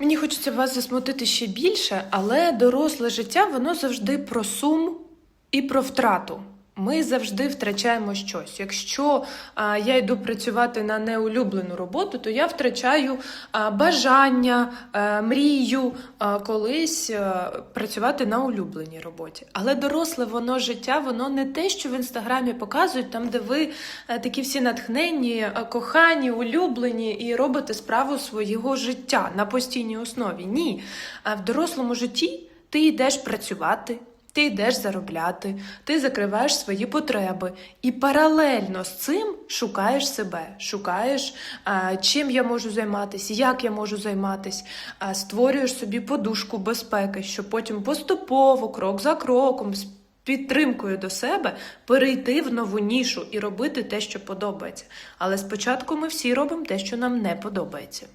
Мені хочеться вас засмутити ще більше, але доросле життя воно завжди про сум і про втрату. Ми завжди втрачаємо щось. Якщо а, я йду працювати на неулюблену роботу, то я втрачаю а, бажання, а, мрію а, колись а, працювати на улюбленій роботі. Але доросле воно життя, воно не те, що в інстаграмі показують, там, де ви а, такі всі натхненні, а, кохані, улюблені і робите справу свого життя на постійній основі. Ні. А в дорослому житті ти йдеш працювати. Ти йдеш заробляти, ти закриваєш свої потреби і паралельно з цим шукаєш себе, шукаєш, чим я можу займатися, як я можу займатися, створюєш собі подушку безпеки, щоб потім поступово, крок за кроком, з підтримкою до себе перейти в нову нішу і робити те, що подобається. Але спочатку ми всі робимо те, що нам не подобається.